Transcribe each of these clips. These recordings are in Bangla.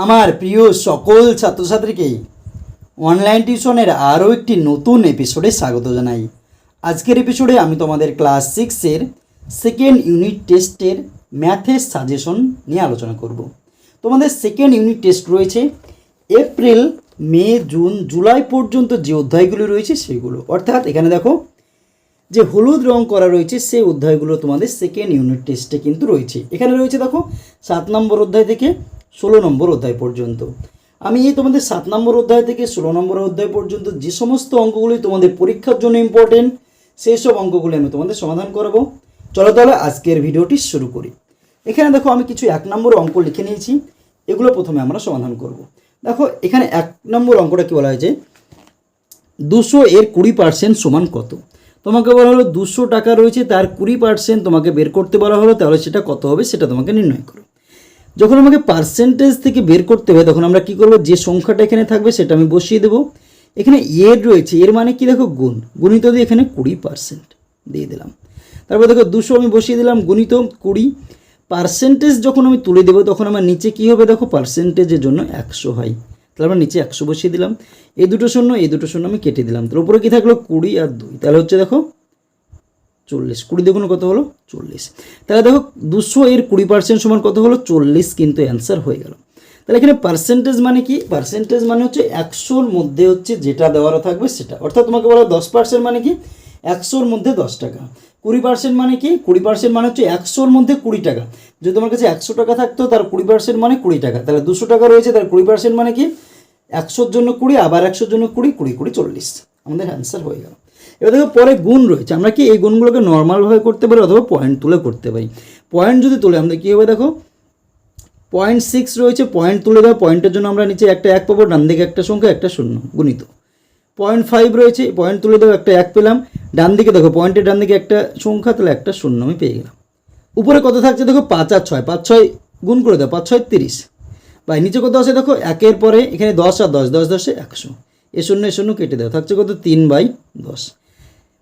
আমার প্রিয় সকল ছাত্রছাত্রীকে অনলাইন টিউশনের আরও একটি নতুন এপিসোডে স্বাগত জানাই। আজকের এপিসোডে আমি তোমাদের ক্লাস সিক্সের সেকেন্ড ইউনিট টেস্টের ম্যাথের সাজেশন নিয়ে আলোচনা করব। তোমাদের সেকেন্ড ইউনিট টেস্ট রয়েছে এপ্রিল মে জুন জুলাই পর্যন্ত যে অধ্যায়গুলো রয়েছে সেগুলো। অর্থাৎ এখানে দেখো, যে হলুদ রং করা রয়েছে সেই অধ্যায়গুলো তোমাদের সেকেন্ড ইউনিট টেস্টে কিন্তু রয়েছে। এখানে রয়েছে দেখো, সাত নম্বর অধ্যায় থেকে ষোলো নম্বর অধ্যায় পর্যন্ত। আমি এই তোমাদের সাত নম্বর অধ্যায় থেকে ষোলো নম্বর অধ্যায় পর্যন্ত যে সমস্ত অঙ্কগুলি তোমাদের পরীক্ষার জন্য ইম্পর্টেন্ট সেই সব অঙ্কগুলি আমি তোমাদের সমাধান করাবো। চলো তাহলে আজকের ভিডিওটি শুরু করি। এখানে দেখো আমি কিছু এক নম্বর অঙ্ক লিখে নিয়েছি, এগুলো প্রথমে আমরা সমাধান করব। দেখো, এখানে এক নম্বর অঙ্কটা কি বলা হয়েছে? দুশো এর কুড়ি পার্সেন্ট সমান কত? তোমাকে বলা হলো দুশো টাকা রয়েছে, তার কুড়ি পার্সেন্ট তোমাকে বের করতে বলা হলো, তাহলে সেটা কত হবে সেটা তোমাকে নির্ণয় করো। যখন আমাকে পার্সেন্টেজ থেকে বের করতে হবে, তখন আমরা কি করব? যে সংখ্যাটা এখানে থাকবে, সেটা আমি বসিয়ে দেবো। এখানে এর রয়েছে, এর মানে কি দেখো? গুণ। গুণিত দিয়ে এখানে কুড়ি পার্সেন্ট দিয়ে দিলাম। তারপর দেখো, দুশো আমি বসিয়ে দিলাম, গুণিত কুড়ি। পার্সেন্টেজ যখন আমি তুলে দেবো, তখন আমার নিচে কী হবে দেখো? পার্সেন্টেজের জন্য একশো হয়। তাহলে আমরা নিচে একশো বসিয়ে দিলাম। এই দুটো শূন্য এই দুটো শূন্য আমি কেটে দিলাম। তার উপরে কী থাকল? কুড়ি আর দুই। তাহলে হচ্ছে দেখো চল্লিশ। কুড়ি দেখুন কত হলো? চল্লিশ। তাহলে দেখো, দুশো এর কুড়ি পার্সেন্ট সমান কত হলো? চল্লিশ কিন্তু অ্যান্সার হয়ে গেল। তাহলে এখানে পার্সেন্টেজ মানে কি? পার্সেন্টেজ মানে হচ্ছে একশোর মধ্যে হচ্ছে যেটা দেওয়ার থাকবে সেটা। অর্থাৎ তোমাকে বলা দশ পার্সেন্ট মানে কি? একশোর মধ্যে দশ টাকা। কুড়ি পার্সেন্ট মানে কি? কুড়ি পার্সেন্ট মানে হচ্ছে একশোর মধ্যে কুড়ি টাকা। যদি তোমার কাছে একশো টাকা থাকতো তার কুড়ি পার্সেন্ট মানে কুড়ি টাকা। তাহলে দুশো টাকা রয়েছে তার কুড়ি পার্সেন্ট মানে কি? একশোর জন্য কুড়ি, আবার একশোর জন্য কুড়ি কুড়ি কুড়ি, চল্লিশ। আমাদের অ্যান্সার হয়ে গেল। এবার দেখো পরে গুণ রয়েছে। আমরা কি এই গুণগুলোকে নর্মালভাবে করতে পারি অথবা পয়েন্ট তুলে করতে পারি? পয়েন্ট যদি তুলে আমাদের কী হবে দেখো? পয়েন্ট সিক্স রয়েছে পয়েন্ট তুলে দেওয়া পয়েন্টের জন্য আমরা নিচে একটা এক পাবো, ডান দিকে একটা সংখ্যা, একটা শূন্য, গুণিত। পয়েন্ট ফাইভ রয়েছে পয়েন্ট তুলে দেওয়া একটা এক পেলাম, ডান দিকে দেখো পয়েন্টের ডান দিকে একটা সংখ্যা, তাহলে একটা শূন্য আমি পেয়ে গেলাম। উপরে কত থাকছে দেখো? পাঁচ আর ছয়, পাঁচ ছয় গুণ করে দাও, পাঁচ ছয় তিরিশ। বা নিচে কত আছে দেখো? একের পরে এখানে দশ আর দশ দশ দশে একশো। এ শূন্য শূন্য কেটে দেওয়া থাকছে কত? তিন বাই দশ।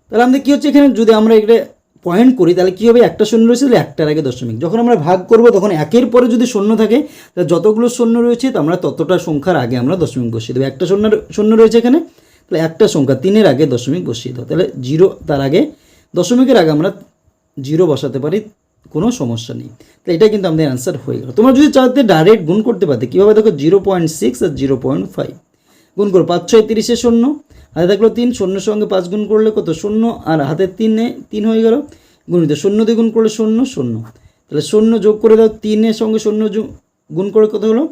তাহলে আমাদের কী হচ্ছে এখানে? যদি আমরা এটা পয়েন্ট করি, তাহলে কী হবে? একটা শূন্য রয়েছে, তাহলে একটার আগে দশমিক। যখন আমরা ভাগ করব, তখন একের পরে যদি শূন্য থাকে, তাহলে যতগুলো শূন্য রয়েছে তো আমরা ততটা সংখ্যার আগে আমরা দশমিক বসিয়ে দেবো। একটা শূন্য শূন্য রয়েছে এখানে, তাহলে একটা সংখ্যা তিনের আগে দশমিক বসিয়ে দেবো তাহলে জিরো তার আগে দশমিকের আগে আমরা জিরো বসাতে পারি, কোনো সমস্যা নেই। তো এটা কিন্তু আমাদের অ্যান্সার হয়ে গেল। তোমরা যদি চাইতে ডাইরেক্ট গুণ করতে পারতে, কীভাবে? দেখো জিরো পয়েন্ট সিক্স আর জিরো পয়েন্ট ফাইভ গুণ করো, পাঁচ, ছয়, তিরিশে শূন্য, হাতে থাকল তিন, শূন্যের সঙ্গে পাঁচ গুণ করলে কত? শূন্য, আর হাতে তিনে, তিন হয়ে গেল, গুণিত শূন্য দিয়ে গুণ করলে শূন্য শূন্য। তাহলে শূন্য যোগ করে দাও, তিনের সঙ্গে শূন্য গুণ করে কত হলো?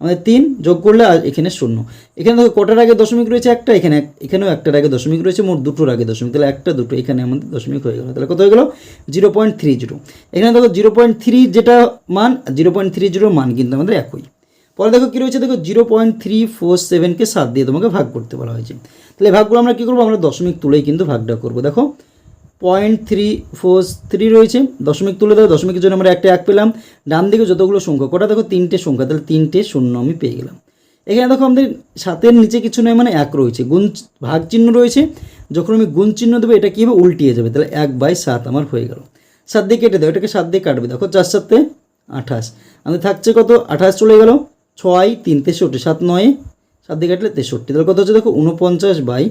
আমাদের তিন যোগ করলে আর এখানে শূন্য। এখানে দেখো, কটার আগে দশমিক রয়েছে? একটা, এখানে এখানেও একটার আগে দশমিক রয়েছে, মোট দুটোর আগে দশমিক। তাহলে একটা, দুটো, এখানে আমাদের দশমিক হয়ে গেল। তাহলে কত হয়ে গেল? Zero point three zero. এখানে দেখো, জিরো পয়েন্ট থ্রি যেটা মান, জিরো পয়েন্ট থ্রি জিরো মান কিন্তু আমাদের একই। পরে দেখো কী রয়েছে? দেখো জিরো পয়েন্ট থ্রি ফোর সেভেনকে সাত দিয়ে তোমাকে ভাগ করতে বলা হয়েছে। তাহলে ভাগগুলো আমরা কী করব? আমরা দশমিক তুলেই কিন্তু ভাগটা করব। দেখো পয়েন্ট থ্রি ফোর থ্রি রয়েছে। দশমিক তুলে দেবো দশমিকের জন্য আমরা একটা এক পেলাম। ডান দিকে যতগুলো সংখ্যা কটা? দেখো, তিনটে সংখ্যা। তাহলে তিনটে শূন্য আমি পেয়ে গেলাম। এখানে দেখো, আমাদের সাতের নিচে কিছু নয় মানে এক রয়েছে। গুণ ভাগ চিহ্ন রয়েছে। যখন আমি গুণ চিহ্ন দেবো, এটা কী হবে? উল্টিয়ে যাবে। তাহলে এক বাই সাত আমার হয়ে গেল। সাত দিয়ে কেটে দেবো এটাকে সাত দিয়ে কাটবে। দেখো, চার সাতে আঠাশ। আমাদের থাকছে কত? আঠাশ চলে গেল। ছয়, তিন, তেষট্টি, সাত, নয়, সাত দিয়ে কাটলে তেষট্টি। তাহলে কত হচ্ছে দেখো? উনপঞ্চাশ বাই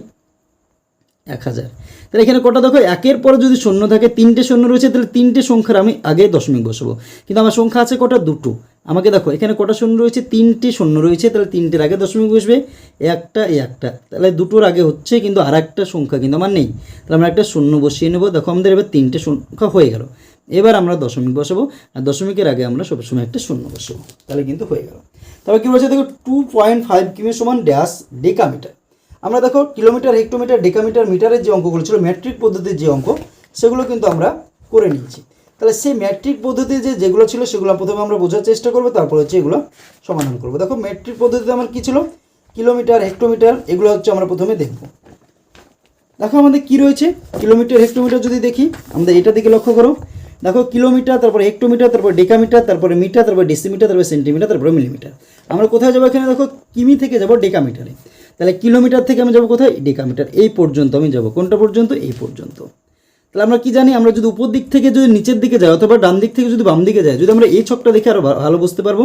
এক হাজার। তাহলে এখানে কটা দেখো? একের পরে যদি শূন্য থাকে, তিনটে শূন্য রয়েছে, তাহলে তিনটে সংখ্যার আমি আগে দশমিক বসাবো। কিন্তু আমার সংখ্যা আছে কটা? দুটো। আমাকে দেখো, এখানে কটা শূন্য রয়েছে? তিনটে শূন্য রয়েছে, তাহলে তিনটের আগে দশমিক বসবে। একটা একটা। তাহলে দুটোর আগে হচ্ছে কিন্তু আর একটা সংখ্যা কিন্তু আমার নেই। তাহলে আমরা একটা শূন্য বসিয়ে নেব। দেখো আমাদের এবার তিনটে সংখ্যা হয়ে গেল। এবার আমরা দশমিক বসাবো, আর দশমিকের আগে আমরা সবসময় একটা শূন্য বসাবো। তাহলে কিন্তু হয়ে গেল। তবে কী বলছে? দেখো টু পয়েন্ট ফাইভ কিমি সমান ড্যাশ ডেকামিটার আমরা দেখো কিলোমিটার হেক্টোমিটার ডেকামিটার মিটারের যে অঙ্কগুলো ছিল ম্যাট্রিক পদ্ধতির যে অঙ্ক, সেগুলো কিন্তু আমরা করে নিয়েছি। তাহলে সেই ম্যাট্রিক পদ্ধতি যে যেগুলো ছিল, সেগুলো প্রথমে আমরা বোঝার চেষ্টা করব, তারপর হচ্ছে এগুলো সমাধান করব। দেখো ম্যাট্রিক পদ্ধতিতে আমার কী ছিল? কিলোমিটার হেক্টোমিটার এগুলো হচ্ছে আমরা প্রথমে দেখব। দেখো, আমাদের কি রয়েছে? কিলোমিটার হেক্টোমিটার যদি দেখি, আমাদের এটা দিকে লক্ষ্য করো। দেখো, কিলোমিটার, তারপরে হেক্টোমিটার, তারপর ডেকামিটার, তারপরে মিটার, তারপরে ডেসিমিটার, তারপরে সেন্টিমিটার, তারপরে মিলিমিটার। আমরা কোথায় যাব এখানে? দেখো, কিমি থেকে যাব ডেকামিটারে। তাহলে কিলোমিটার থেকে আমি যাব কোথায়? ডেকামিটার। এই পর্যন্ত আমি যাব। কোনটা পর্যন্ত? এই পর্যন্ত। তাহলে আমরা কি জানি? আমরা যদি উপর দিক থেকে যদি নিচের দিকে যাই, অথবা ডান দিক থেকে যদি বাম দিকে যাই, যদি আমরা এই ছকটা দেখে আরও ভালো বুঝতে পারব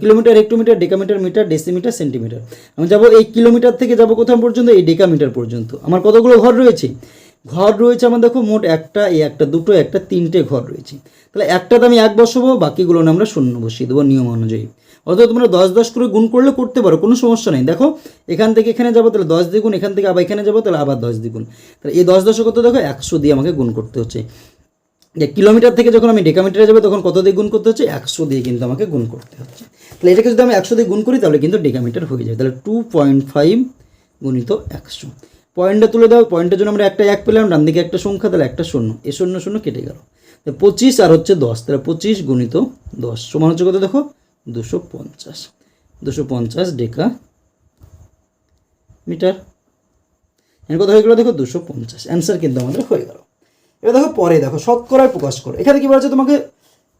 kilometre, hectometre, decametre, metre, decimetre, centimetre. আমি যাব এই কিলোমিটার থেকে যাব কোথাও পর্যন্ত? এই ডেকামিটার পর্যন্ত। আমার কতগুলো ঘর রয়েছে? ঘর রয়েছে আমার দেখো মোট একটা, এই একটা দুটো, একটা তিনটে ঘর রয়েছে। তাহলে একটাতে আমি এক বসাবো, বাকিগুলো আমরা শূন্য বসিয়ে দেবো নিয়ম অনুযায়ী। অর্থাৎ তোমরা দশ দশ করে গুণ করলে করতে পারো, কোনো সমস্যা নেই। দেখো, এখান থেকে এখানে যাব, তাহলে দশ দ্বিগুণ, এখান থেকে আবার এখানে যাব, তাহলে আবার দশ দ্বিগুণ। তাহলে এই দশ দশে কত দেখো একশো দিয়ে আমাকে গুণ করতে হচ্ছে। যে কিলোমিটার থেকে যখন আমি ডেকামিটারে যাব, তখন কত দিয়ে গুণ করতে হচ্ছে? একশো দিয়ে কিন্তু আমাকে গুণ করতে হচ্ছে। তাহলে এটাকে যদি আমি একশো দিয়ে গুণ করি, তাহলে কিন্তু ডেকামিটার হয়ে যাবে। তাহলে টু পয়েন্ট ফাইভ গুণিত একশো। পয়েন্টটা তুলে দাও পয়েন্টের জন্য আমরা একটা এক পেলাম, ডান দিকে একটা সংখ্যা, তাহলে একটা শূন্য। এ শূন্য শূন্য কেটে গেল। পঁচিশ আর হচ্ছে দশ, তাহলে পঁচিশ গুণিত দশ। সমান হচ্ছে কত দেখো? দুশো পঞ্চাশ। দুশো পঞ্চাশ ডেকা মিটার। এর কথা হয়ে গেলো দেখো দুশো পঞ্চাশ। অ্যান্সার কিন্তু আমাদের হয়ে গেল। এবার দেখো পরে দেখো, শতকরায় প্রকাশ করো। এখানে কি বলছে তোমাকে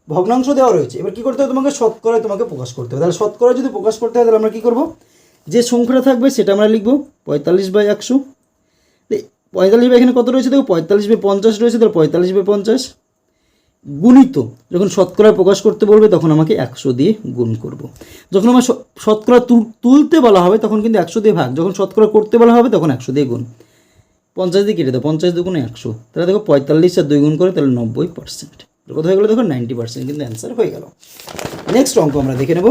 ভগ্নাংশ দেওয়া রয়েছে। এবার কী করতে হবে? তোমাকে শতকরায় তোমাকে প্রকাশ করতে হবে। তাহলে শতকরায় যদি প্রকাশ করতে হয়, তাহলে আমরা কী করব? যে সংখ্যাটা থাকবে, সেটা আমরা লিখব পঁয়তাল্লিশ বাই একশো। পঁয়তাল্লিশ বাই এখানে কত রয়েছে দেখো? পঁয়তাল্লিশ বাই পঞ্চাশ রয়েছে, তাহলে পঁয়তাল্লিশ বাই পঞ্চাশ গুণিত যখন শতকরায় প্রকাশ করতে বলবে, তখন আমাকে একশো দিয়ে গুণ করব। যখন আমার শতকরা তুলতে বলা হবে, তখন কিন্তু একশো দিয়ে ভাগ। যখন শতকরা করতে বলা হবে, তখন একশো দিয়ে গুণ। পঞ্চাশ দিয়ে কেটে দাও, পঞ্চাশ দুগুণে একশো। তাহলে দেখো, পঁয়তাল্লিশ আর দুই গুণ করে, তাহলে নব্বই পার্সেন্ট কত হয়ে গেলো দেখো? নাইনটি পার্সেন্ট কিন্তু অ্যান্সার হয়ে গেল। নেক্সট অঙ্ক আমরা দেখে নেব।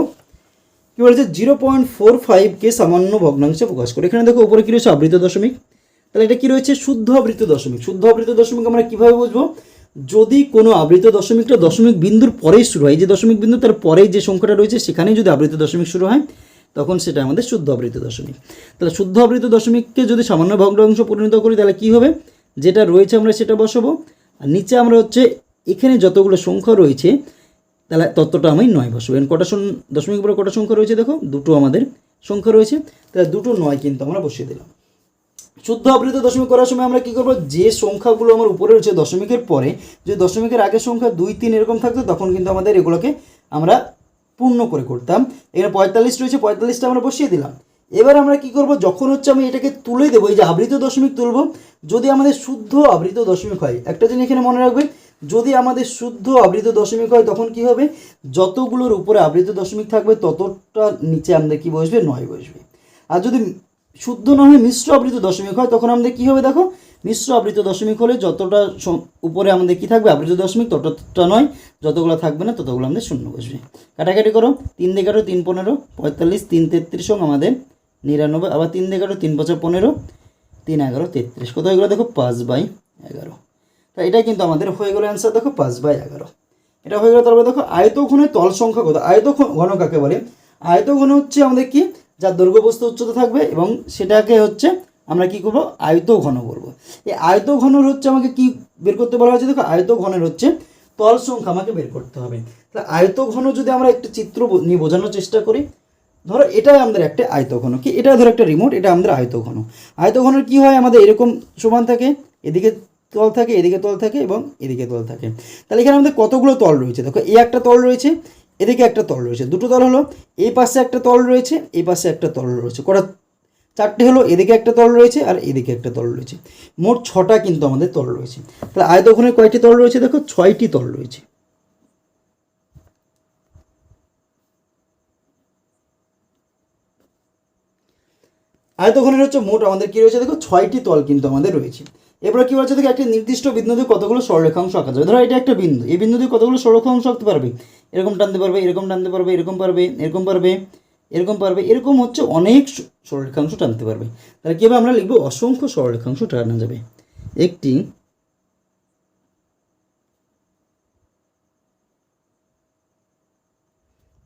কী বলেছে? জিরো পয়েন্ট ফোর ফাইভকে সামান্য ভগ্নাংশে প্রকাশ করে। এখানে দেখো, উপরে কী রয়েছে? আবৃত দশমিক। তাহলে এটা কি রয়েছে? শুদ্ধ আবৃত দশমিক। শুদ্ধ আবৃত দশমিক আমরা কীভাবে বুঝব? যদি কোনো আবৃত দশমিকটা দশমিক বিন্দুর পরেই শুরু হয় যে দশমিক বিন্দু, তার পরেই যে সংখ্যাটা রয়েছে, সেখানেই যদি আবৃত দশমিক শুরু হয়, তখন সেটা আমাদের শুদ্ধ আবৃত দশমিক। তাহলে শুদ্ধ আবৃত দশমিককে যদি সামান্য ভগ্নাংশ পরিণত করি, তাহলে কী হবে? যেটা রয়েছে আমরা সেটা বসাবো। আর নিচে আমরা হচ্ছে, এখানে যতগুলো সংখ্যা রয়েছে, তাহলে ততটা আমি নয় বসাবো। এখানে কটা দশমিক পরে কটা সংখ্যা রয়েছে, দেখো, দুটো আমাদের সংখ্যা রয়েছে। তাহলে দুটো নয় কিন্তু আমরা বসিয়ে দিলাম। শুদ্ধ আবৃত দশমিক করার সময় আমরা কী করব? যে সংখ্যাগুলো আমার উপরে রয়েছে দশমিকের পরে, যে দশমিকের আগের সংখ্যা দুই, তিন এরকম থাকতো, তখন কিন্তু আমাদের এগুলোকে আমরা পূর্ণ করে করতাম। এখানে পঁয়তাল্লিশ রয়েছে, পঁয়তাল্লিশটা আমরা বসিয়ে দিলাম। এবার আমরা কি করব? যখন হচ্ছে আমি এটাকে তুলে দেবো, এই যে আবৃত দশমিক তুলব, যদি আমাদের শুদ্ধ আবৃত দশমিক হয়, একটা জিনিস এখানে মনে রাখবে, যদি আমাদের শুদ্ধ আবৃত দশমিক হয়, তখন কি হবে? যতগুলোর উপরে আবৃত দশমিক থাকবে, ততটা নিচে আমাদের কি বসবে? নয় বসবে। আর যদি শুদ্ধ না মিশ্র আবৃত দশমিক হয়, তখন আমাদের কী হবে দেখো? মিশ্র আবৃত দশমিক হলে যতটা উপরে আমাদের কি থাকবে? আবৃত দশমিক ততটা নয়, যতগুলো থাকবে না, ততগুলো আমাদের শূন্য বসবে। কাটাকাটি করো, তিন এগারো তিন পনেরো, পঁয়তাল্লিশ, তিন তেত্রিশ আমাদের নিরানব্বই, আবার তিন এগারো তিন পঁচা পনেরো, তিন এগারো তেত্রিশ। কত এগুলো দেখো? পাঁচ বাই এগারো। তা এটাই কিন্তু আমাদের হয়ে গেলো অ্যান্সার দেখো পাঁচ বাই এগারো। এটা হয়ে গেলো তারপরে দেখো আয়তঘনের তল সংখ্যা কত? আয়ত ঘন কাকে বলে? আয়ত ঘন হচ্ছে আমাদের কি? যার দৈর্ঘ্য বস্তু উচ্চতা থাকবে এবং সেটাকে হচ্ছে আমরা কি করব? আয়ত ঘন বলব এই আয়ত ঘনর হচ্ছে আমাকে কি বের করতে বলা হয়েছে? দেখো আয়ত ঘনের হচ্ছে তল সংখ্যা আমাকে বের করতে হবে। তাহলে আয়ত ঘন যদি আমরা একটা চিত্র নিয়ে বোঝানোর চেষ্টা করি, ধরো এটাই আমাদের একটা আয়ত ঘন কি? এটা ধরো একটা রিমোট এটা আমাদের আয়ত ঘন আয়তঘন। আয়তঘনের কী হয়? আমাদের এরকম সমান থাকে, এদিকে তল থাকে, এদিকে তল থাকে এবং এদিকে তল থাকে। তাহলে এখানে আমাদের কতগুলো তল রয়েছে? দেখো, এই একটা তল রয়েছে এদিকে একটা তল রয়েছে। দুটো তল হলো এই পাশে একটা তল রয়েছে, এই পাশে একটা তল রয়েছে। কটা চারটে হলো, এদিকে একটা তল রয়েছে আর এদিকে একটা তল রয়েছে। মোট ছটা কিন্তু আমাদের তল রয়েছে। তাহলে আয়তঘনের কয়টি তল রয়েছে দেখো? ছয়টি তল রয়েছে। আয়তঘনের হচ্ছে মোট আমাদের কি রয়েছে দেখো? ছয়টি তল কিন্তু আমাদের রয়েছে। এরপরে কি বলছে দেখো? একটি নির্দিষ্ট বিন্দু দিয়ে কতগুলো সরলরেখাংশ আঁকা যাবে। ধরো এটা একটা বিন্দু। এই বিন্দু দিয়ে কতগুলো সরলরেখাংশ আঁকতে পারবে? এরকম টানতে পারবে, এরকম টানতে পারবে, এরকম পারবে এরকম পারবে এরকম পারবে, এরকম হচ্ছে অনেক সরলরেখাংশ টানতে পারবে। তাহলে কীভাবে আমরা লিখব অসংখ্য সরলরেখাংশ টানা যাবে। একটি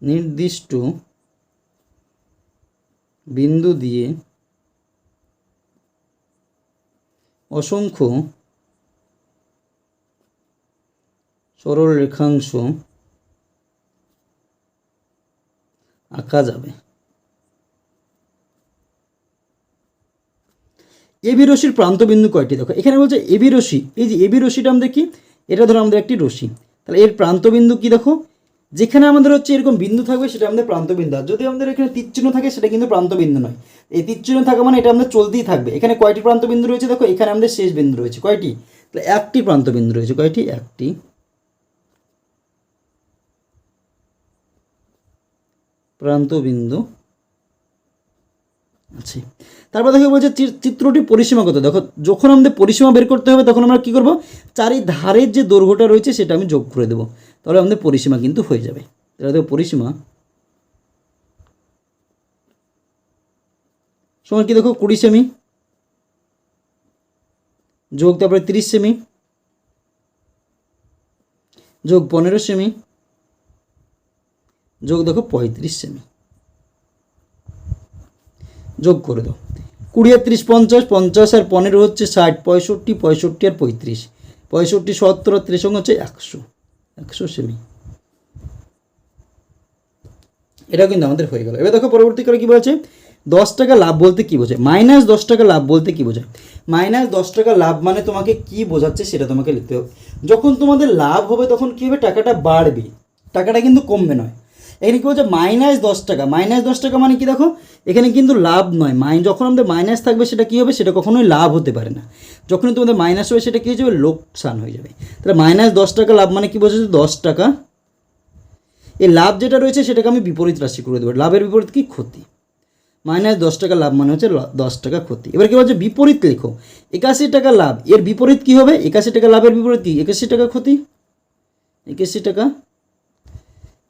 নির্দিষ্ট বিন্দু দিয়ে অসংখ্য সরল রেখাংশ আঁকা যাবে। এবি রশির প্রান্তবিন্দু কয়টি? দেখো, এখানে বলছে এবি রশি এই যে এবি রশিটা আমাদের কি? এটা ধরো আমাদের একটি রশি তাহলে এর প্রান্তবিন্দু কি দেখো? যেখানে আমাদের হচ্ছে এরকম বিন্দু থাকবে, সেটা আমাদের প্রান্তবিন্দু। আর যদি আমাদের এখানে তীরচিহ্ন থাকে, সেটা কিন্তু প্রান্তবিন্দু নয়। এই তীরচিহ্ন থাকা মানে এটা আমাদের চলতেই থাকবে। এখানে কয়টি প্রান্তবিন্দু রয়েছে? দেখো, এখানে আমাদের শেষ বিন্দু রয়েছে। কয়টি? তাহলে একটি প্রান্তবিন্দু রয়েছে। কয়টি? একটি। প্রান্তবিন্দু। আছে তারপর দেখো বলছে চিত্রটি পরিসীমা কত দেখো, যখন আমাদের পরিসীমা বের করতে হবে, তখন আমরা কি করব? চারি ধারের যে দৈর্ঘ্যটা রয়েছে, সেটা আমি যোগ করে দেবো। তাহলে আমাদের পরিসীমা কিন্তু হয়ে যাবে। তাহলে দেখো পরিসীমা সময় কি দেখো? কুড়ি সেমি যোগ তারপরে তিরিশ সেমি যোগ পনেরো সেমি যোগ দেখো পঁয়ত্রিশ সেমি যোগ করে দাও। কুড়ি আর ত্রিশ পঞ্চাশ পঞ্চাশ আর পনেরো হচ্ছে ষাট, পঁয়ষট্টি পঁয়ষট্টি আর পঁয়ত্রিশ। পঁয়ষট্টি, সত্তর আর ত্রিশ হচ্ছে একশো। একশো সেমি এটা কিন্তু আমাদের হয়ে গেল। এবার দেখো পরবর্তীকালে কী বলছে? দশ টাকা লাভ বলতে কী বোঝায়? মাইনাস দশ টাকা লাভ বলতে কী বোঝায়? মাইনাস দশ টাকা লাভ মানে তোমাকে কি বোঝাচ্ছে সেটা তোমাকে লিখতে হবে। যখন তোমাদের লাভ হবে তখন কী হবে? টাকাটা বাড়বে। টাকাটা কিন্তু কমবে নয়। এখানে কী বলছে মাইনাস দশ টাকা। মাইনাস দশ টাকা মানে কি দেখো? এখানে কিন্তু লাভ নয়। মাইন যখন আমাদের মাইনাস থাকবে, সেটা কী হবে? সেটা কখনোই লাভ হতে পারে না। যখনই তোমাদের মাইনাস হবে, সেটা কী হয়ে যাবে? লোকসান হয়ে যাবে। তাহলে মাইনাস দশ টাকা লাভ মানে কী বোঝাচ্ছে? দশ টাকা। এই লাভ যেটা রয়েছে, সেটাকে আমি বিপরীত রাশি করে দেবো। লাভের বিপরীত কি? ক্ষতি। মাইনাস দশ টাকা লাভ মানে হচ্ছে দশ টাকা ক্ষতি। এবার কি বলছে? বিপরীত লেখো। একাশি টাকা লাভ। এর বিপরীত কি হবে? একাশি টাকা লাভের বিপরীত কি? একাশি টাকা ক্ষতি? একাশি টাকা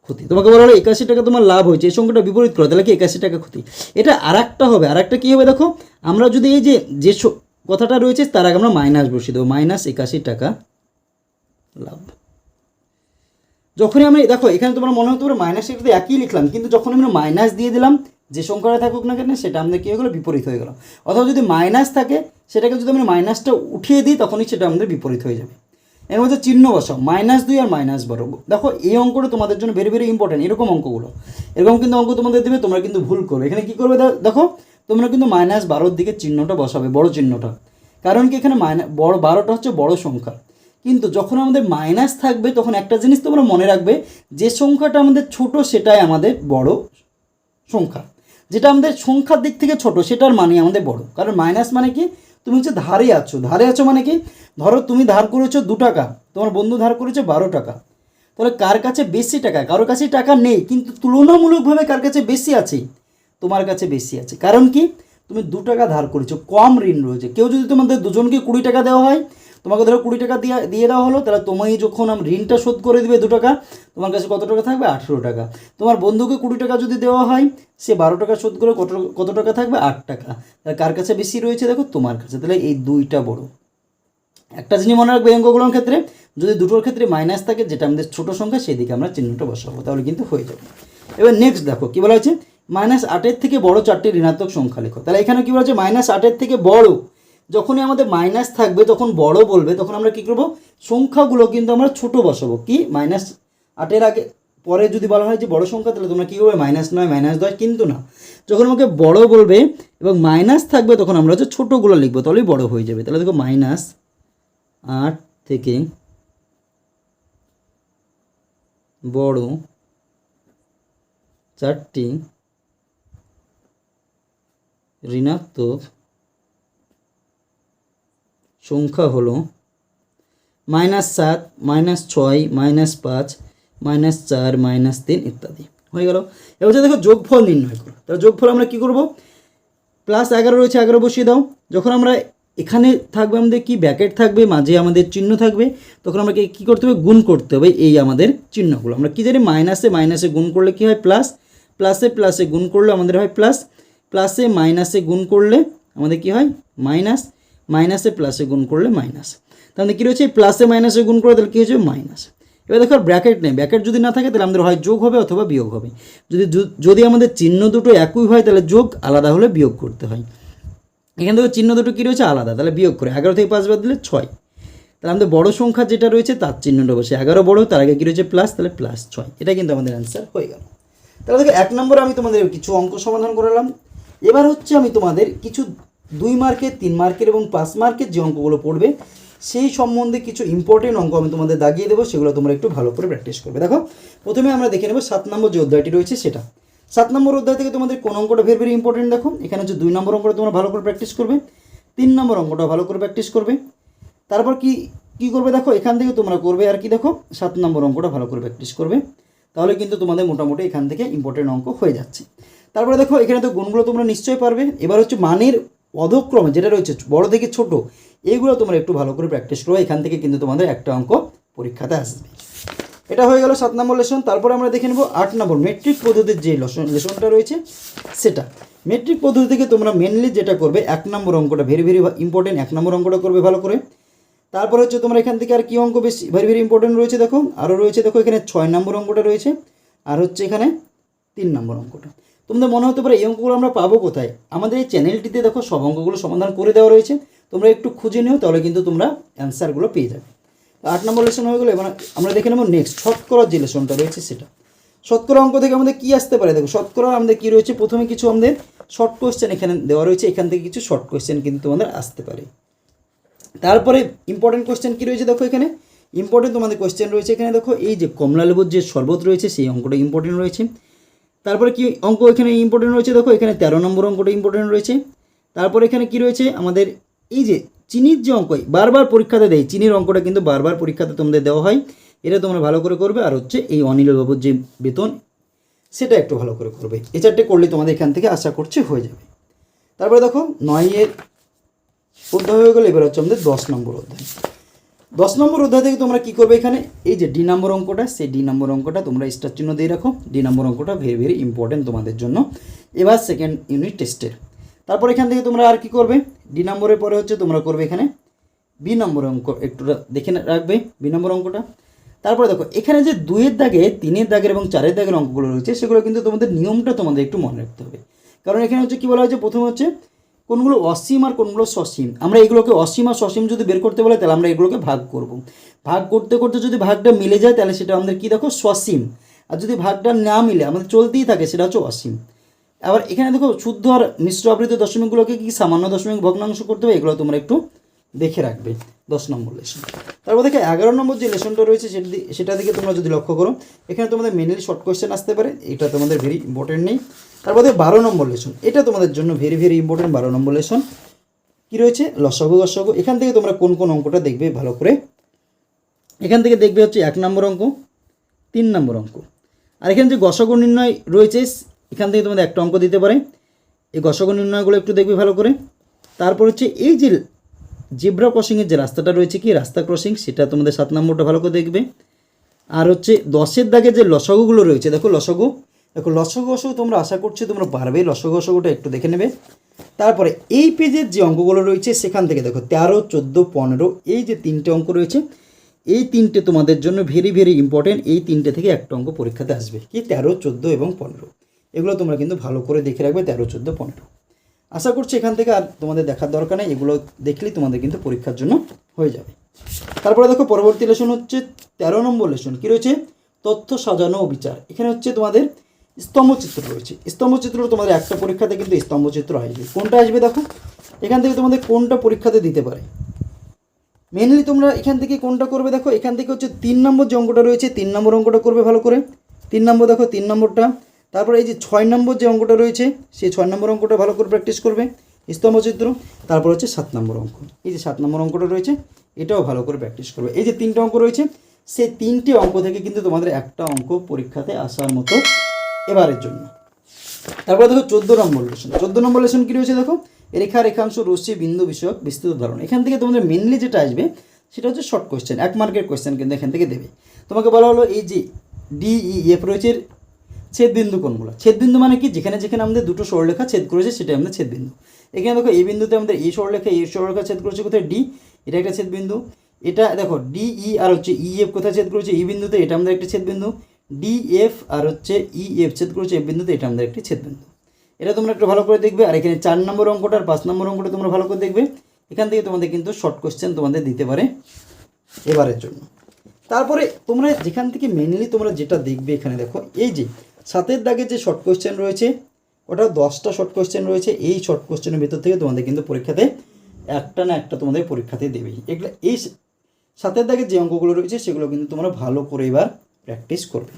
ক্ষতি। তোমাকে বলা হলো একাশি টাকা তোমার লাভ হয়েছে, এই সংখ্যাটা বিপরীত করো, তাহলে কি একাশি টাকা ক্ষতি? এটা আর হবে আর একটা কী হবে দেখো? আমরা যদি এই যে যে কথাটা রয়েছে, তার আগে আমরা মাইনাস বসিয়ে দেবো মাইনাস একাশি টাকা লাভ। যখনই আমি, দেখো, এখানে তোমার মনে হতে পারে মাইনাস এটা একই লিখলাম, কিন্তু যখন আমরা মাইনাস দিয়ে দিলাম, যে সংখ্যাটা থাকুক না কেন, সেটা আমাদের কী হয়ে গেলো? বিপরীত হয়ে গেল। অথবা যদি মাইনাস থাকে, সেটাকে যদি আমরা মাইনাসটা উঠিয়ে দিই, তখনই সেটা আমাদের বিপরীত হয়ে যাবে। এর মধ্যে চিহ্ন বসাও মাইনাস দুই আর মাইনাস বারো দেখো, এই অঙ্কটা তোমাদের জন্য ভেরি ভেরি ইম্পর্টেন্ট এরকম অঙ্কগুলো। এরকম কিন্তু অঙ্ক তোমাদের দেবে, তোমরা কিন্তু ভুল করবে। এখানে কী করবে দেখো, তোমরা কিন্তু মাইনাস বারোর দিকে চিহ্নটা বসাবে, বড় চিহ্নটা। কারণ কি, এখানে মাইনাস বড় বারোটা হচ্ছে বড় সংখ্যা। কিন্তু যখন আমাদের মাইনাস থাকবে, তখন একটা জিনিস তোমরা মনে রাখবে, যে সংখ্যাটা আমাদের ছোট, সেটাই আমাদের বড় সংখ্যা। যেটা আমাদের সংখ্যার দিক থেকে ছোট, সেটার মানে আমাদের বড়। কারণ মাইনাস মানে কি? তুমি হচ্ছে ধারে আছো। ধারে আছো মানে কি? ধরো তুমি ধার করেছ দু টাকা, তোমার বন্ধু ধার করেছে বারো টাকা। তাহলে কার কাছে বেশি টাকা? কারোর কাছে টাকা নেই, কিন্তু তুলনামূলকভাবে কার কাছে বেশি আছে? তোমার কাছে বেশি আছে। কারণ কি? তুমি দু টাকা ধার করেছ, কম ঋণ রয়েছে। কেউ যদি তোমাদের দুজনকে কুড়ি টাকা দেওয়া হয় তোমাকে ধরো কুড়ি টাকা দিয়ে দিয়ে দেওয়া হলো, তাহলে তুমি যখন আম- ঋণটা শোধ করে দিবে দু টাকা, তোমার কাছে কত টাকা থাকবে? আঠেরো টাকা। তোমার বন্ধুকে কুড়ি টাকা যদি দেওয়া হয়, সে বারো টাকা শোধ করে কত কত টাকা থাকবে? আট টাকা। তাহলে কার কাছে বেশি রয়েছে? দেখো তোমার কাছে। তাহলে এই দুইটা বড়। একটা জিনিস মনে রাখবে অঙ্কগুলোর ক্ষেত্রে, যদি দুটোর ক্ষেত্রে মাইনাস থাকে, যেটা আমাদের ছোট সংখ্যা সেই দিকে আমরা চিহ্নটা বসাবো, তাহলে কিন্তু হয়ে যাবে। এবার নেক্সট দেখো, কী বলা হয়েছে? মাইনাস আটের থেকে বড় চারটি ঋণাত্মক সংখ্যা লেখো। তাহলে এখানে কী বলা হচ্ছে মাইনাস আটের থেকে বড় যখনই আমাদের মাইনাস থাকবে তখন বড় বলবে, তখন আমরা কী করব? সংখ্যাগুলো কিন্তু আমরা ছোট বসাবো। কি? মাইনাস আটের আগে, পরে যদি বলা হয় যে বড় সংখ্যা, তাহলে তোমরা কী করবে? মাইনাস নয় মাইনাস দশ, কিন্তু না। যখন আমাকে বড় বলবে এবং মাইনাস থাকবে, তখন আমরা হচ্ছে ছোটোগুলো লিখব, তাহলেই বড় হয়ে যাবে। তাহলে দেখো মাইনাস আট থেকে বড় চারটি ঋণাত্মক সংখ্যা হলো মাইনাস সাত, মাইনাস ছয়, মাইনাস পাঁচ, মাইনাস চার, মাইনাস তিন ইত্যাদি। হয়ে গেল। এবার হচ্ছে দেখো যোগফল নির্ণয় করো। তাহলে যোগফল আমরা কী করব? প্লাস এগারো রয়েছে, এগারো বসিয়ে দাও। যখন আমরা এখানে থাকবে আমাদের কি? ব্যাকেট থাকবে, মাঝে আমাদের চিহ্ন থাকবে। তখন আমাকে কী করতে হবে? গুণ করতে হবে এই আমাদের চিহ্নগুলো। আমরা কী জানি? মাইনাসে মাইনাসে গুণ করলে কী হয়? প্লাস প্লাসে প্লাসে গুণ করলে আমাদের হয় প্লাস প্লাসে মাইনাসে গুণ করলে আমাদের কি হয়? মাইনাস মাইনাসে প্লাসে গুণ করলে মাইনাস। তাহলে কী রয়েছে? প্লাসে মাইনাসে গুণ করে তাহলে কী হচ্ছে মাইনাস। এবার দেখো ব্র্যাকেট নেই। ব্র্যাকেট যদি না থাকে তাহলে আমাদের হয় যোগ হবে অথবা বিয়োগ হবে। যদি যদি আমাদের চিহ্ন দুটো একই হয় তাহলে যোগ, আলাদা হলে বিয়োগ করতে হয়। এখান থেকে চিহ্ন দুটো কী রয়েছে? আলাদা। তাহলে বিয়োগ করে এগারো থেকে পাঁচ বাদ দিলে ছয়। তাহলে আমাদের বড় সংখ্যা যেটা রয়েছে তার চিহ্নটা বসে। এগারো বড় তার আগে কী রয়েছে? প্লাস তাহলে প্লাস ছয়। এটা কিন্তু আমাদের অ্যান্সার হয়ে গেল। তাহলে দেখো, এক নম্বরে আমি তোমাদের কিছু অঙ্ক সমাধান করালাম। এবার হচ্ছে আমি তোমাদের কিছু দুই মার্কের, তিন মার্কের এবং পাঁচ মার্কের যে অঙ্কগুলো পড়বে, সেই সম্বন্ধে কিছু ইম্পর্টেন্ট অঙ্ক আমি তোমাদের দাগিয়ে দেবো, সেগুলো তোমরা একটু ভালো করে প্র্যাকটিস করবে। দেখো, প্রথমে আমরা দেখে নেব সাত নম্বর যে অধ্যায়টি রয়েছে সেটা। সাত নম্বর অধ্যায় থেকে তোমাদের কোন অঙ্কটা ভেরি ভেরি ইম্পর্টেন্ট দেখো। এখানে হচ্ছে দুই নম্বর অঙ্কটা তোমরা ভালো করে প্র্যাকটিস করবে, তিন নম্বর অঙ্কটা ভালো করে প্র্যাকটিস করবে। তারপর কি কি করবে দেখো, এখান থেকে তোমরা করবে আর কি দেখো, সাত নম্বর অঙ্কটা ভালো করে প্র্যাকটিস করবে। তাহলে কিন্তু তোমাদের মোটামুটি এখান থেকে ইম্পর্টেন্ট অঙ্ক হয়ে যাচ্ছে। তারপরে দেখো, এখানে তো গুণগুলো তোমরা নিশ্চয়ই পারবে। এবার হচ্ছে মানের অধক্রমে যেটা রয়েছে বড় থেকে ছোট এইগুলো তোমরা একটু ভালো করে প্র্যাকটিস করো, এখান থেকে কিন্তু তোমাদের একটা অঙ্ক পরীক্ষাতে আসবে। এটা হয়ে গেল সাত নম্বর লেসন তারপরে আমরা দেখে নেব আট নম্বর মেট্রিক পদ্ধতির যে লেসনটা রয়েছে, সেটা। মেট্রিক পদ্ধতি থেকে তোমরা মেনলি যেটা করবে, এক নম্বর অঙ্কটা ভেরি ভেরি ইম্পর্টেন্ট এক নম্বর অঙ্কটা করবে ভালো করে। তারপর হচ্ছে তোমরা এখান থেকে আর কী অঙ্ক বেশি ভেরি ভেরি ইম্পর্টেন্ট রয়েছে দেখো আরও রয়েছে দেখো, এখানে ছয় নম্বর অঙ্কটা রয়েছে, আর হচ্ছে এখানে তিন নম্বর অঙ্কটা। তোমাদের মনে হতে পারে এই অঙ্কগুলো আমরা পাবো কোথায়? আমাদের এই চ্যানেলটিতে দেখো সব অঙ্কগুলো সমাধান করে দেওয়া রয়েছে। তোমরা একটু খুঁজে নিও, তাহলে কিন্তু তোমরা অ্যান্সারগুলো পেয়ে যাবে। আট নম্বর লেসন হয়ে গেলো, এবার আমরা দেখে নেব নেক্সট শতকরার যে লেসনটা রয়েছে সেটা। শতকরা অঙ্ক থেকে আমাদের কী আসতে পারে? দেখো শতকরা আমাদের কী রয়েছে? প্রথমে কিছু আমাদের শর্ট কোয়েশ্চেন এখানে দেওয়া রয়েছে, এখান থেকে কিছু শর্ট কোয়েশ্চেন কিন্তু তোমাদের আসতে পারে। তারপরে ইম্পর্টেন্ট কোয়েশ্চেন কী রয়েছে দেখো এখানে? ইম্পর্টেন্ট তোমাদের কোয়েশ্চেন রয়েছে এখানে দেখো, এই যে কমলা লেবুর যে শরবত রয়েছে, সেই অঙ্কটা ইম্পর্টেন্ট রয়েছে। তারপরে কি অঙ্ক এখানে ইম্পর্টেন্ট রয়েছে? দেখো, এখানে তেরো নম্বর অঙ্কটা ইম্পর্টেন্ট রয়েছে। তারপর এখানে কি রয়েছে? আমাদের এই যে চিনির যে অঙ্ক বারবার পরীক্ষাতে দেয়, চিনির অঙ্কটা কিন্তু বারবার পরীক্ষাতে তোমাদের দেওয়া হয়। এটা তোমরা ভালো করে করবে। আর হচ্ছে এই অনিল বাবুর যে বেতন, সেটা একটু ভালো করে করবে। এ চারটে করলে তোমাদের এখান থেকে আশা করছি হয়ে যাবে। তারপরে দেখো নয়ের অধ্যায় হয়ে গেলে, এবার হচ্ছে আমাদের দশ নম্বর অধ্যায়। দশ নম্বর অধ্যায় থেকে তোমরা কি করবে এখানে? এই যে ডি নম্বর অঙ্কটা, সেই ডি নম্বর অঙ্কটা তোমরা স্টার চিহ্ন দিয়ে রাখো। ডি নম্বর অঙ্কটা ভেরি ভেরি ইম্পর্টেন্ট তোমাদের জন্য। এবার সেকেন্ড ইউনিট টেস্টের তারপর এখান থেকে তোমরা আর কি করবে? ডি নম্বরের পরে হচ্ছে তোমরা করবে এখানে বি নম্বর অঙ্ক, একটু দেখে রাখবে বি নম্বর অঙ্কটা। তারপরে দেখো, এখানে যে দুইয়ের দাগে, তিনের দাগের এবং চারের দাগের অঙ্কগুলো রয়েছে, সেগুলো কিন্তু তোমাদের নিয়মটা তোমাদের একটু মনে রাখতে হবে। কারণ এখানে হচ্ছে কী বলা হয়েছে? প্রথমে হচ্ছে কোনগুলো অসীম আর কোনগুলো সসীম। আমরা এগুলোকে অসীম আর সসীম যদি বের করতে বলে, তাহলে আমরা এগুলোকে ভাগ করব। ভাগ করতে করতে যদি ভাগটা মিলে যায়, তাহলে সেটা আমাদের কী দেখো? সসীম। আর যদি ভাগটা না মিলে, আমাদের চলতেই থাকে, সেটা হচ্ছে অসীম। আবার এখানে দেখো, শুদ্ধ আর মিশ্র আবৃত দশমিকগুলোকে কি সামান্য দশমিক ভগ্নাংশ করতে হবে? এগুলো তোমরা একটু দেখে রাখবে দশ নম্বর লেসন। তারপর দেখে, এগারো নম্বর যে লেসনটা রয়েছে, সেটা দিকে তোমরা যদি লক্ষ্য করো, এখানে তোমাদের মেনলি শর্ট কোয়েশ্চেন আসতে পারে। এটা তোমাদের ভেরি ইম্পর্টেন্ট নেই। তারপর বারো নম্বর লেসন। এটা তোমাদের জন্য ভেরি ভেরি ইম্পর্টেন্ট বারো নম্বর লেসন। কী রয়েছে? লসগু, গসগু। এখান থেকে তোমরা কোন কোন অঙ্কটা দেখবে ভালো করে। এখান থেকে দেখবে হচ্ছে এক নম্বর অঙ্ক, তিন নম্বর অঙ্ক। আর এখানে যে গসগু নির্ণয় রয়েছে, এখান থেকে তোমাদের একটা অঙ্ক দিতে পারে। এই গসগু নির্ণয়গুলো একটু দেখবে ভালো করে। তারপর হচ্ছে এই যে জেব্রা ক্রসিংয়ের যে রাস্তাটা রয়েছে কি, রাস্তা ক্রসিং, সেটা তোমাদের সাত নম্বরটা ভালো করে দেখবে। আর হচ্ছে দশের দাগে যে লসগুগুলো রয়েছে, দেখো লসগু। দেখো লসগু তোমরা আশা করছি তোমরা পারবে লসগু অসগুটা একটু দেখে নেবে। তারপরে এই পেজের যে অঙ্কগুলো রয়েছে, সেখান থেকে দেখো তেরো, চোদ্দ, পনেরো, এই যে তিনটে অঙ্ক রয়েছে, এই তিনটে তোমাদের জন্য ভেরি ভেরি ইম্পর্টেন্ট এই তিনটে থেকে একটা অঙ্ক পরীক্ষাতে আসবে, কি তেরো, চোদ্দ এবং পনেরো। এগুলো তোমরা কিন্তু ভালো করে দেখে রাখবে, তেরো, চোদ্দ, পনেরো। আশা করছি এখান থেকে আর তোমাদের দেখার দরকার নেই, এগুলো দেখলেই তোমাদের কিন্তু পরীক্ষার জন্য হয়ে যাবে। তারপরে দেখো পরবর্তী লেসন হচ্ছে, তেরো নম্বর লেসন কী রয়েছে? তথ্য সাজানো ও বিচার। এখানে হচ্ছে তোমাদের স্তম্ভচিত্র রয়েছে। স্তম্ভচিত্র তোমাদের একটা পরীক্ষাতে কিন্তু স্তম্ভচিত্র আসবে। কোনটা আসবে দেখো? এখান থেকে তোমাদের কোনটা পরীক্ষাতে দিতে পারে। মেনলি তোমরা এখান থেকে কোনটা করবে দেখো? এখান থেকে হচ্ছে তিন নম্বর যে অঙ্কটা রয়েছে, তিন নম্বর অঙ্কটা করবে ভালো করে। তিন নম্বর দেখো, তিন নম্বরটা। তারপরে এই যে ছয় নম্বর যে অঙ্কটা রয়েছে, সেই ছয় নম্বর অঙ্কটা ভালো করে প্র্যাকটিস করবে স্তম্ভচিত্র। তারপর হচ্ছে সাত নম্বর অঙ্ক। এই যে সাত নম্বর অঙ্কটা রয়েছে, এটাও ভালো করে প্র্যাকটিস করবে। এই যে তিনটে অঙ্ক রয়েছে, সেই তিনটে অঙ্ক থেকে কিন্তু তোমাদের একটা অঙ্ক পরীক্ষাতে আসার মতো এবারের জন্য। তারপরে দেখো চোদ্দ নম্বর লেশন চোদ্দ নম্বর লেশন কী রয়েছে দেখো? রেখা রেখাংশ রশ্মি বিন্দু বিষয়ক বিস্তৃত ধারণ এখান থেকে তোমাদের মেনলি যেটা আসবে, সেটা হচ্ছে শর্ট কোয়েশ্চেন এক মার্কের কোয়েশ্চেন কিন্তু এখান থেকে দেবে। তোমাকে বলা হলো এই যে ডি ই এফ রয়েছে ছেদ বিন্দু কোনগুলো ছেদ বিন্দু মানে কি? যেখানে যেখানে আমাদের দুটো সরলরেখা ছেদ করেছে সেটা আমাদের ছেদ বিন্দু এখানে দেখো এই বিন্দুতে আমাদের এই সরলরেখা এই সরলরেখা ছেদ করেছে কোথায়? ডি এটা একটা ছেদ বিন্দু এটা দেখো ডি ই আর হচ্ছে ই এফ কোথায় ছেদ করেছে? এই বিন্দুতে এটা আমাদের একটা ছেদ বিন্দু ডি এফ আর হচ্ছে ই এফ ছেদ করেছে এই বিন্দুতে, এটা আমাদের একটি ছেদ বিন্দু এটা তোমরা একটু ভালো করে দেখবে, আর এখানে চার নম্বর অঙ্কটা আর পাঁচ নম্বর অঙ্কটা তোমরা ভালো করে দেখবে। এখান থেকে তোমাদের কিন্তু শর্ট কোশ্চেন তোমাদের দিতে পারে এবারের জন্য। তারপরে তোমরা যেখান থেকে মেনলি তোমরা যেটা দেখবে এখানে দেখো, এই যে সাতের দাগে যে শর্ট কোশ্চেন রয়েছে, ওটা দশটা শর্ট কোশ্চেন রয়েছে, এই শর্ট কোশ্চেনের ভেতর থেকে তোমাদের কিন্তু পরীক্ষাতে একটা না একটা তোমাদের পরীক্ষাতে দেবেই। এগুলো, এই সাতের দাগে যে অঙ্কগুলো রয়েছে, সেগুলো কিন্তু তোমরা ভালো করে এবার প্র্যাকটিস করবে।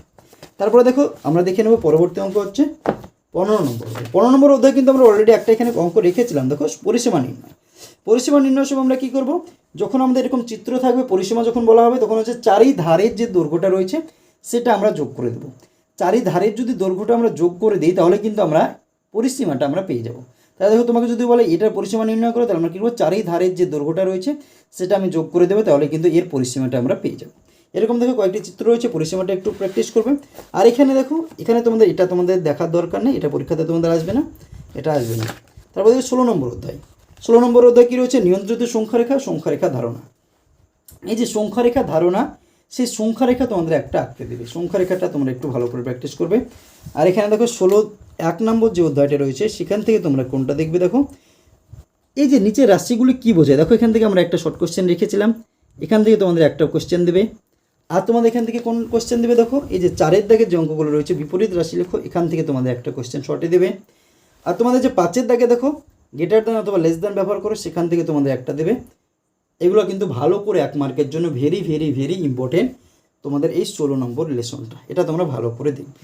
তারপরে দেখো, আমরা দেখে নেব পরবর্তী অঙ্ক হচ্ছে পনেরো নম্বর পনেরো নম্বর অধ্যায় কিন্তু আমরা অলরেডি একটা এখানে অঙ্ক রেখেছিলাম, দেখো, পরিসীমা নির্ণয়। পরিসীমা নির্ণয়ের সময় আমরা কী করব? যখন আমাদের এরকম চিত্র থাকবে, পরিসীমা যখন বলা হবে, তখন হচ্ছে চারি ধারের যে দৈর্ঘ্যটা রয়েছে, সেটা আমরা যোগ করে দেবো। চারি ধারের যদি দৈর্ঘ্যটা আমরা যোগ করে দিই, তাহলে কিন্তু আমরা পরিসীমাটা আমরা পেয়ে যাব। তাহলে দেখো, তোমাকে যদি বলে এটার পরিসীমা নির্ণয় করো, তাহলে আমরা কী করব? চারি ধারের যে দৈর্ঘ্যটা রয়েছে, সেটা আমি যোগ করে দেবো, তাহলে কিন্তু এর পরিসীমাটা আমরা পেয়ে যাব। এরকম দেখো কয়েকটি চিত্র রয়েছে, পরিসীমাটা একটু প্র্যাকটিস করবে। আর এখানে দেখো, এখানে তোমাদের, এটা তোমাদের দেখার দরকার নেই, এটা পরীক্ষাতে তোমাদের আসবে না, এটা আসবে না। তারপর দেখো ষোলো নম্বর অধ্যায়। ষোলো নম্বর অধ্যায় কী রয়েছে? নিয়ন্ত্রিত সংখ্যারেখা সংখ্যারেখা ধারণা। এই যে সংখ্যারেখা ধারণা, সেই সংখ্যারেখা তোমাদের একটা আঁকতে দেবে। সংখ্যারেখাটা তোমরা একটু ভালো করে প্র্যাকটিস করবে। আর এখানে দেখো ষোলো, এক নম্বর যে অধ্যায়টা রয়েছে, সেখান থেকে তোমরা কোনটা দেখবে দেখো? এই যে নিচে রাশিগুলি কী বোঝায়? দেখো এখান থেকে আমরা একটা শর্ট কোশ্চেন রেখেছিলাম। এখান থেকে তোমাদের একটা কোশ্চেন দেবে। আর তোমাদের এখান থেকে কোন কোশ্চেন দেবে দেখো? এই যে চারের দাগের যে অঙ্কগুলো রয়েছে, বিপরীত রাশি লেখো, এখান থেকে তোমাদের একটা কোশ্চেন শর্টে দেবে। আর তোমাদের যে পাঁচের দাগে দেখো গেটার দেন অথবা লেস দেন ব্যবহার করো, সেখান থেকে তোমাদের একটা দেবে। এগুলো কিন্তু ভালো করে এক মার্কের জন্য ভেরি ভেরি ভেরি ইম্পর্টেন্ট তোমাদের এই ষোলো নম্বর লেসনটা। এটা তোমরা ভালো করে দেখবে।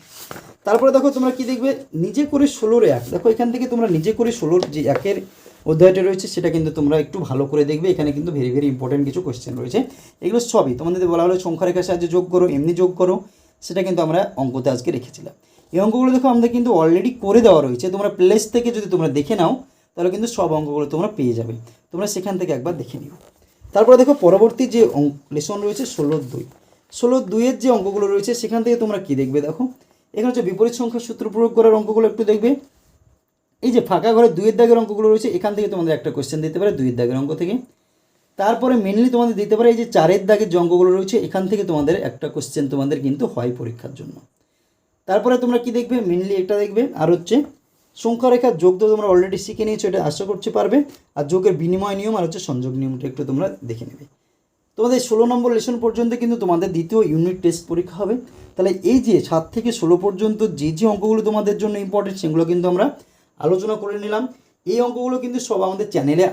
তারপরে দেখো তোমরা কি দেখবে? নিজে করে ষোলোর এক। দেখো এখান থেকে তোমরা নিজে করে ষোলোর যে একের অধ্যায়টা রয়েছে, সেটা কিন্তু তোমরা একটু ভালো করে দেখবে। এখানে কিন্তু ভেরি ভেরি ইম্পর্টেন্ট কিছু কোশ্চেন রয়েছে। এগুলো সবই তোমাদের বলা হলো সংখ্যারেখার সাহায্যে যোগ করো, এমনি যোগ করো, সেটা কিন্তু আমরা অঙ্কতে আজকে রেখেছিলাম। এই অঙ্কগুলো দেখো, আমাদের কিন্তু অলরেডি করে দেওয়া রয়েছে। তোমরা প্লেস থেকে যদি তোমরা দেখে নাও, তাহলে কিন্তু সব অঙ্কগুলো তোমরা পেয়ে যাবে। তোমরা সেখান থেকে একবার দেখে নিও। তারপরে দেখো, পরবর্তী যে লেসন রয়েছে ষোলো দুই। ষোলো দুইয়ের যে অঙ্কগুলো রয়েছে, সেখান থেকে তোমরা কি দেখবে দেখো? এখানে হচ্ছে বিপরীত সংখ্যার সূত্র প্রয়োগ করার অঙ্কগুলো একটু দেখবে। এই যে ফাঁকা ঘরে দুইয়ের দাগের অঙ্কগুলো রয়েছে, এখান থেকে তোমাদের একটা কোয়েশ্চেন দিতে পারে, দুইয়ের দাগের অঙ্ক থেকে। তারপরে মেনলি তোমাদের দিতে পারে এই যে চারের দাগের যে অঙ্কগুলো রয়েছে, এখান থেকে তোমাদের একটা কোশ্চেন তোমাদের কিন্তু হয় পরীক্ষার জন্য। তারপরে তোমরা কি দেখবে? মেনলি এটা দেখবে, আর হচ্ছে সংখ্যারেখার যোগ তো তোমরা অলরেডি শিখে নিয়েছো, এটা আশা করতে পারবে। আর যোগের বিনিময় নিয়ম আর হচ্ছে সংযোগ নিয়মটা একটু তোমরা দেখে নেবে। তোমাদের ষোলো নম্বর লেসন পর্যন্ত কিন্তু তোমাদের দ্বিতীয় ইউনিট টেস্ট পরীক্ষা হবে। তাহলে এই যে সাত থেকে ষোলো পর্যন্ত যে যে অঙ্কগুলো তোমাদের জন্য ইম্পর্টেন্ট সেগুলো কিন্তু আমরা আলোচনা করে নিলাম। এই অঙ্কগুলো কিন্তু সব আমাদের চ্যানেলে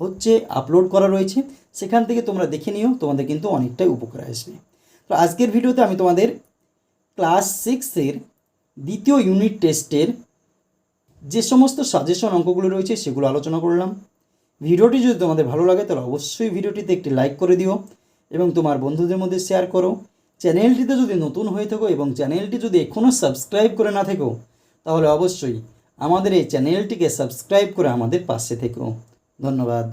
হচ্ছে আপলোড করা রয়েছে। সেখান থেকে তোমরা দেখে নিও, তোমাদের কিন্তু অনেকটাই উপকার আসবে। তো আজকের ভিডিওতে আমি তোমাদের ক্লাস সিক্সের দ্বিতীয় ইউনিট টেস্টের যে সমস্ত সাজেশন অঙ্কগুলো রয়েছে সেগুলো আলোচনা করলাম। ভিডিওটি যদি তোমাদের ভালো লাগে, তাহলে অবশ্যই ভিডিওটিতে একটি লাইক করে দিও এবং তোমার বন্ধুদের মধ্যে শেয়ার করো। চ্যানেলটিতে যদি নতুন হয়ে থাকো এবং চ্যানেলটি যদি এখনও সাবস্ক্রাইব করে না থেকো, তাহলে অবশ্যই আমাদের এই চ্যানেলটিকে সাবস্ক্রাইব করে আমাদের পাশে থেকো। ধন্যবাদ।